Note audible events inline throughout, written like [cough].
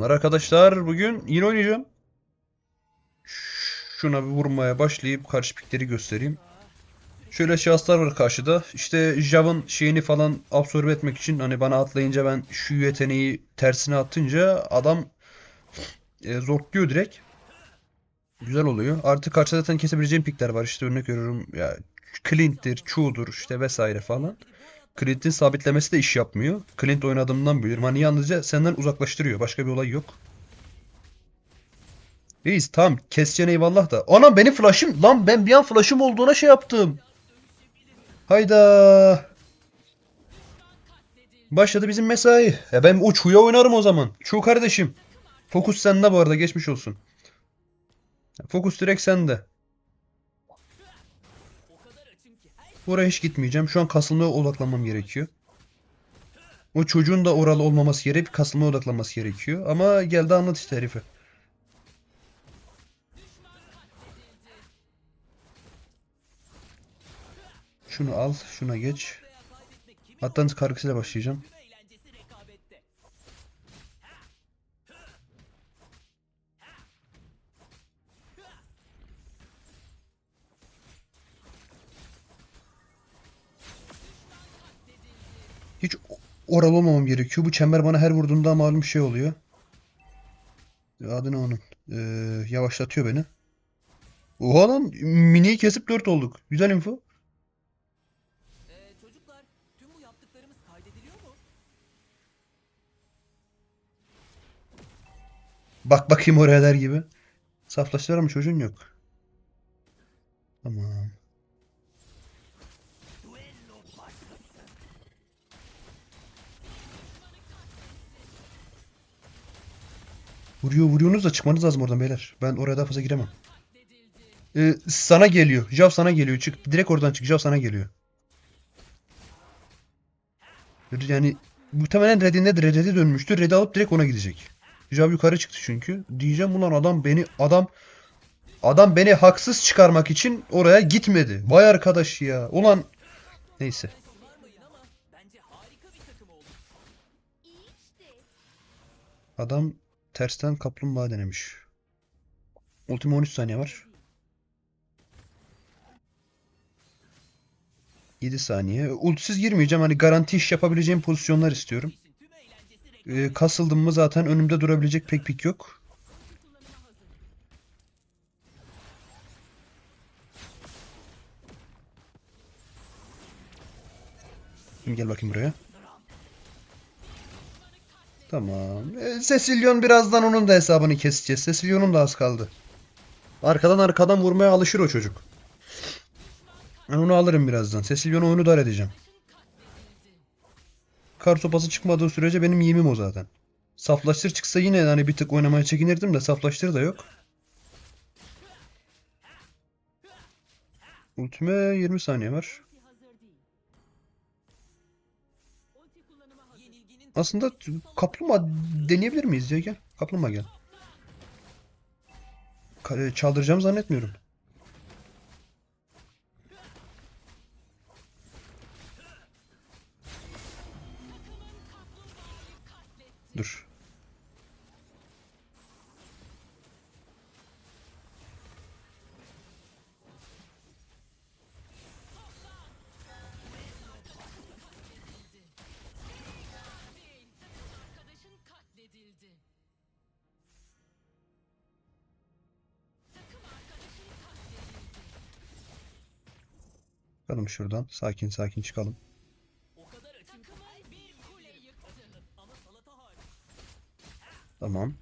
Selamlar arkadaşlar. Bugün yine oynayacağım. Şuna bir vurmaya başlayıp karşı pikleri göstereyim. Şöyle şahıslar var karşıda. İşte Jav'ın şeyini falan absorbe etmek için hani bana atlayınca ben şu yeteneği tersine attınca adam e, zorluyor direkt. Güzel oluyor. Artık karşıda zaten kesebileceğim pikler var. İşte örnek veriyorum ya Clint'tir, Chu'dur işte vesaire falan. Clint'in sabitlemesi de iş yapmıyor. Clint oynadığımdan biliyorum. Hani yalnızca senden uzaklaştırıyor. Başka bir olay yok. Reis tamam keseceksin eyvallah da. Anam benim flash'ım. Lan ben bir an flash'ım olduğuna şey yaptım. Hayda. Başladı bizim mesai. E ben o Chu'ya oynarım o zaman. Chu kardeşim. Fokus sende bu arada geçmiş olsun. Fokus direkt sende. Oraya hiç gitmeyeceğim. Şu an kasılmaya odaklanmam gerekiyor. O çocuğun da oralı olmaması gerekip kasılmaya odaklanması gerekiyor. Ama geldi anlat işte herife. Şunu al, şuna geç. Hatta kargısıyla başlayacağım. Hiç oral olmamam gerekiyor. Bu çember bana her vurduğunda malum şey oluyor. Adı ne onun? Ee, yavaşlatıyor beni. Oha lan miniyi kesip 4 olduk. Güzel info. Bak bakayım oraya der gibi. Saflaştılar mı çocuğun yok. Tamam. Vuruyor vuruyorsunuz da çıkmanız lazım oradan beyler. Ben oraya daha fazla giremem. Ee, sana geliyor. Jav sana geliyor. Çık. Direkt oradan çık. Jav sana geliyor. Yani muhtemelen Red'indedir. Red'e dönmüştür. Red'i alıp direkt ona gidecek. Jav yukarı çıktı çünkü. Diyeceğim ulan adam beni adam adam beni haksız çıkarmak için oraya gitmedi. Vay arkadaş ya. Ulan neyse. Adam tersten kaplumbağa denemiş. Ultima 13 saniye var. 7 saniye. Ultisiz girmeyeceğim. Hani garanti iş yapabileceğim pozisyonlar istiyorum. Ee, kasıldım mı zaten önümde durabilecek pek pik yok. Gel bakayım buraya. Tamam. Ee, Cecilion birazdan onun da hesabını keseceğiz. Cecilion'un da az kaldı. Arkadan arkadan vurmaya alışır o çocuk. Ben onu alırım birazdan. Cecilion'u oyunu dar edeceğim. Kar sopası çıkmadığı sürece benim yemim o zaten. Saflaştır çıksa yine hani bir tık oynamaya çekinirdim de saflaştır da yok. Ultime 20 saniye var. Aslında kaplumbağa deneyebilir miyiz ya gel. Kaplumbağa gel. Ka- Çaldıracağım zannetmiyorum. Çıkalım şuradan. Sakin sakin çıkalım. Tamam.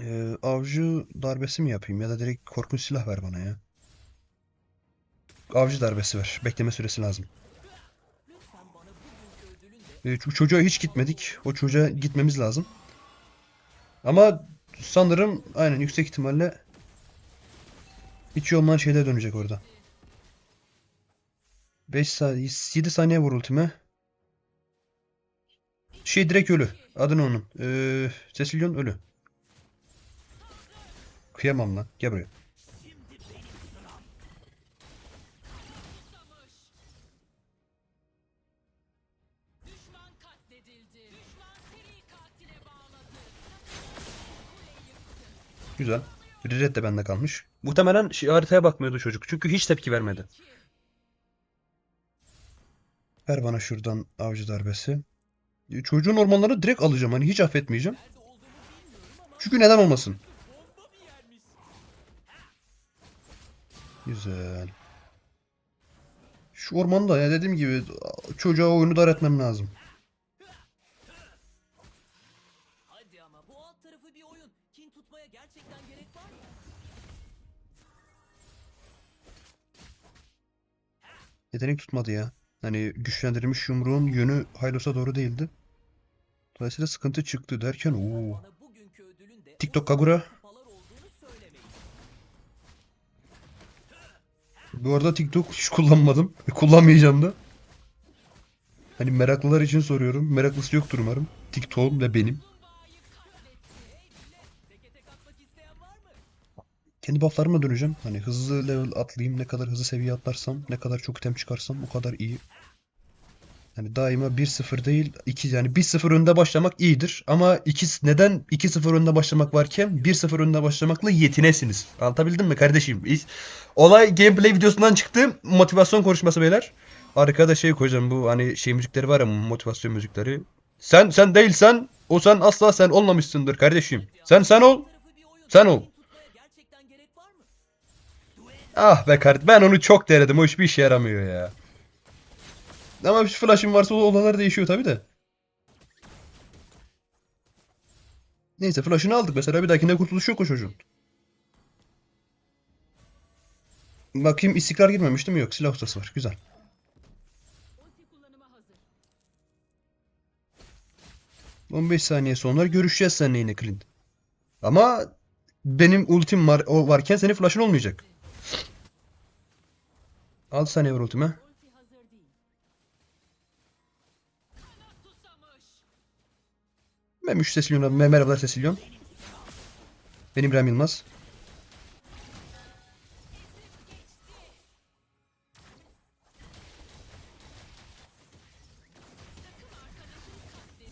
Ee, avcı darbesi mi yapayım ya da direkt korkunç silah ver bana ya. Avcı darbesi ver. Bekleme süresi lazım. Ee, çocuğa hiç gitmedik. O çocuğa gitmemiz lazım. Ama sanırım aynen yüksek ihtimalle hiç olmayan şeyler dönecek orada. 5 saniye, 7 saniye vur ultime. Şey direkt ölü. Adı ne onun? Ee, Cecilion ölü. Kıyamam lan. Gel buraya. Güzel. Red de bende kalmış. Muhtemelen şey, haritaya bakmıyordu çocuk. Çünkü hiç tepki vermedi. Ver bana şuradan avcı darbesi. E, Çocuğun ormanları direkt alacağım. Hani hiç affetmeyeceğim. Çünkü neden olmasın? Güzel. Şu ormanda ya dediğim gibi çocuğa oyunu dar etmem lazım. Yetenek tutmadı ya. Hani güçlendirilmiş yumruğun yönü Hylos'a doğru değildi. Dolayısıyla sıkıntı çıktı derken ooo. TikTok Kagura. Bu arada TikTok hiç kullanmadım. [laughs] Kullanmayacağım da. Hani meraklılar için soruyorum. Meraklısı yoktur umarım. TikTok'um ve benim. Kendi bufflarıma döneceğim. Hani hızlı level atlayayım. Ne kadar hızlı seviye atlarsam, ne kadar çok item çıkarsam o kadar iyi. Yani daima 1-0 değil 2 yani 1-0 önde başlamak iyidir. Ama 2 neden 2-0 önde başlamak varken 1-0 önde başlamakla yetinesiniz. Anlatabildim mi kardeşim? Olay gameplay videosundan çıktı. Motivasyon konuşması beyler. Arkada şey koyacağım bu hani şey müzikleri var ya motivasyon müzikleri. Sen sen değilsen o sen asla sen olmamışsındır kardeşim. Sen sen ol. Sen ol. Ah be kardeşim ben onu çok denedim o hiçbir işe yaramıyor ya. Ama bir flash'ım varsa olanlar değişiyor tabi de. Neyse flash'ını aldık mesela bir dahakine kurtuluş yok o çocuğun. Bakayım istikrar girmemiş değil mi? Yok silah ustası var. Güzel. Ulti kullanıma hazır. 15 saniye sonra görüşeceğiz seninle yine Clint. Ama benim ultim var, o varken senin flash'ın olmayacak. 6 saniye var ultime. Susamış. Memiş Cecilion'a me- merhabalar Cecilion. Benim İbrahim Yılmaz.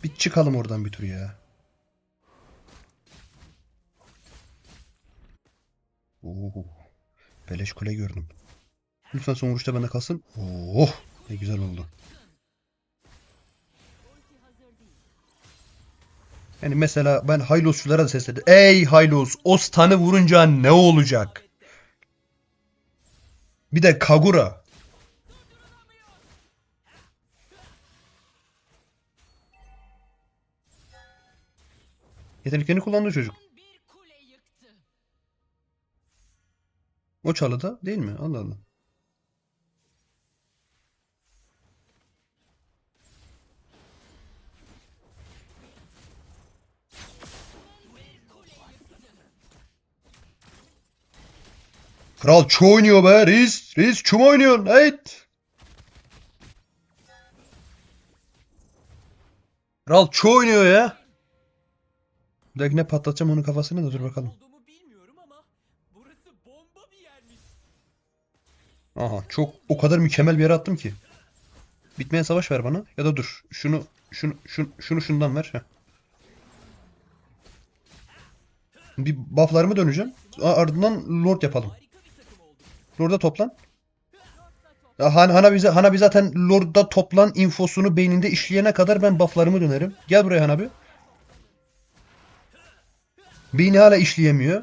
Bir çıkalım oradan bir tur ya. Oo, beleş kule gördüm. Lütfen son vuruşta bende kalsın. Oh, ne güzel oldu. Yani mesela ben Hylos'çulara da seslendim. Ey Hylos, o stun'ı vurunca ne olacak? Bir de Kagura. Yeteneklerini kullandı çocuk. O çalıda değil mi? Allah Allah. Kral çu oynuyor be reis. Reis çu mu oynuyorsun? Evet. Kral çu oynuyor ya. Bir dahakine patlatacağım onun kafasını da dur bakalım. Aha çok o kadar mükemmel bir yere attım ki. Bitmeyen savaş ver bana ya da dur. Şunu şunu şunu şunu şundan ver. Heh. Bir bufflarımı döneceğim. Ardından Lord yapalım. Harika bir takım oldu. Lord'a toplan. Ya Han, Hana bize Hana bize zaten Lord'da toplan infosunu beyninde işleyene kadar ben bufflarımı dönerim. Gel buraya Hana bir. Beyni hala işleyemiyor.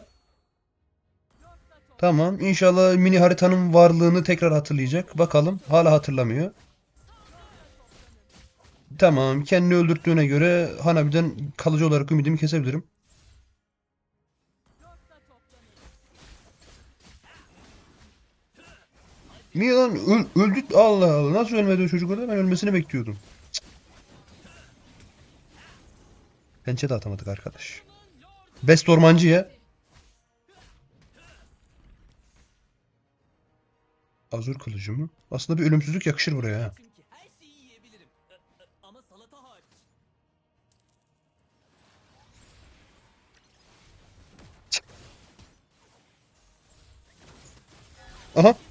Tamam. İnşallah mini haritanın varlığını tekrar hatırlayacak. Bakalım. Hala hatırlamıyor. Tamam. Kendini öldürttüğüne göre Hanabi'den kalıcı olarak ümidimi kesebilirim. Niye lan? Öl, öldü. Allah Allah. Nasıl ölmedi o çocuk orada? Ben ölmesini bekliyordum. Cık. Pençe de atamadık arkadaş. Best ormancı ya. Azur kılıcı mı? Aslında bir ölümsüzlük yakışır buraya ha. Çünkü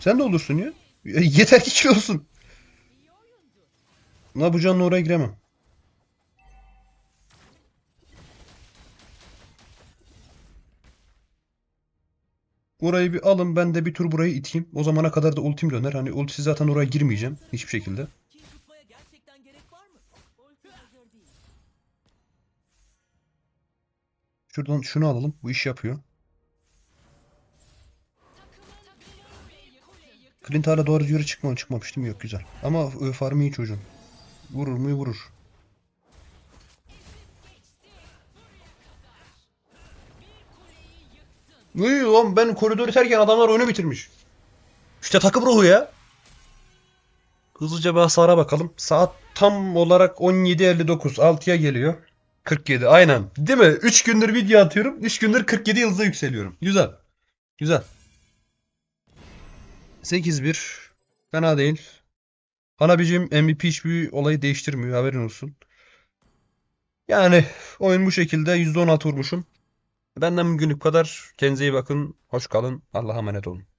sen de olursun ya. Yeter ki şey olsun. Ne bu canla oraya giremem. Orayı bir alın ben de bir tur burayı iteyim. O zamana kadar da ultim döner. Hani ultisi zaten oraya girmeyeceğim hiçbir şekilde. Şuradan şunu alalım. Bu iş yapıyor. Clint hala doğru yürü çıkma çıkmamış değil mi? Yok güzel. Ama e, farmı iyi çocuğun. Vurur mu vurur. Uy lan ben koridoru terken adamlar oyunu bitirmiş. İşte takım ruhu ya. Hızlıca bir hasara bakalım. Saat tam olarak 17.59. 6'ya geliyor. 47 aynen. Değil mi? 3 gündür video atıyorum. 3 gündür 47 yılda yükseliyorum. Güzel. Güzel. 8-1. Fena değil. Hanabicim MVP hiçbir olayı değiştirmiyor. Haberin olsun. Yani oyun bu şekilde %16 vurmuşum. Benden bugünlük bu kadar. Kendinize iyi bakın. Hoş kalın. Allah'a emanet olun.